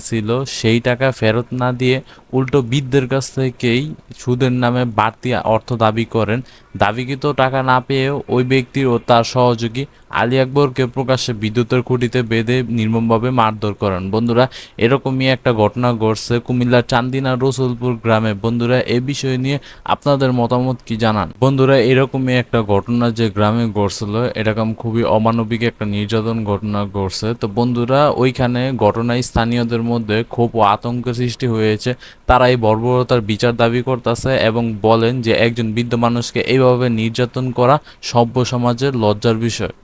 ছিল, সেই টাকা ফেরত না দিয়ে উল্টো বৃদ্ধের কাছ থেকেই সুদের নামে বাড়তি অর্থ দাবি করেন। দাবিকৃত টাকা না পেয়েও ওই ব্যক্তির ও তার সহযোগী আলী আকবরকে প্রকাশ্যে বিদ্যুতের খুঁটিতে বেঁধে নির্মমভাবে মারধর করেন। বন্ধুরা, এরকমই একটা ঘটনা ঘটছে কুমিল্লার চান্দিনা রসুলপুর গ্রামে। বন্ধুরা, এ বিষয় নিয়ে আপনাদের মতামত কি জানান? বন্ধুরা, এরকমই একটা ঘটনা যে গ্রামে ঘটছিল, এরকম খুবই অমানবিক একটা নির্যাতন ঘটনা ঘটছে। তো বন্ধুরা, ওইখানে ঘটনায় স্থানীয়দের মধ্যে ক্ষোভ ও আতঙ্কের সৃষ্টি হয়েছে। তারা এই বর্বরতার বিচার দাবি করতেছে এবং বলেন যে একজন বৃদ্ধ মানুষকে এইভাবে নির্যাতন করা সভ্য সমাজের লজ্জার বিষয়।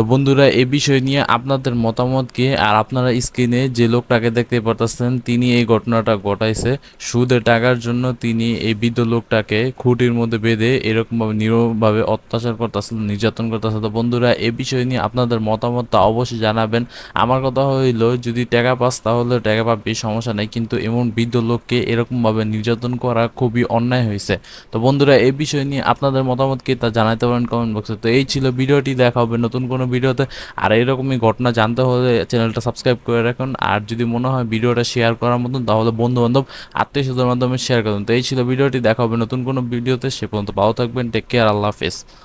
তো বন্ধুরা এই বিষয় নিয়ে আপনাদের মতামত কি আর আপনারা স্ক্রিনে যে লোকটাকে দেখতে পারতেছেন, তিনি এই ঘটনাটা ঘটাইছে। সুদের টাকার জন্য তিনি এই বৃদ্ধ লোকটাকে খুঁটির মধ্যে বেঁধে এরকমভাবে নিরবভাবে অত্যাচার করতেছে নির্যাতন করতেছে তো বন্ধুরা এই বিষয় নিয়ে আপনাদের মতামতটা অবশ্যই জানাবেন। আমার কথা হইল, যদি টাকা পাস তাহলে টাকা পাবি সমস্যা নেই। কিন্তু এমন বৃদ্ধ লোককে এরকমভাবে নির্যাতন করা খুবই অন্যায় হয়েছে। তো বন্ধুরা এই বিষয় নিয়ে আপনাদের মতামত কি তা জানাতে পারেন কমেন্ট বক্সে। তো এই ছিল ভিডিওটি, দেখা হবে নতুন কোনো ভিডিওতে। আর এইরকমই ঘটনা জানতে হলে চ্যানেলটা সাবস্ক্রাইব করে রাখুন। আর যদি মনে হয় ভিডিওটা শেয়ার করার মতন, তাহলে বন্ধু বান্ধব আত্মীয় স্বজনের মাধ্যমে শেয়ার করুন তো এই ছিল ভিডিওটি। দেখা হবে নতুন কোনো ভিডিওতে। সে পর্যন্ত ভালো থাকবেন। টেক কেয়ার আল্লাহ হাফেজ।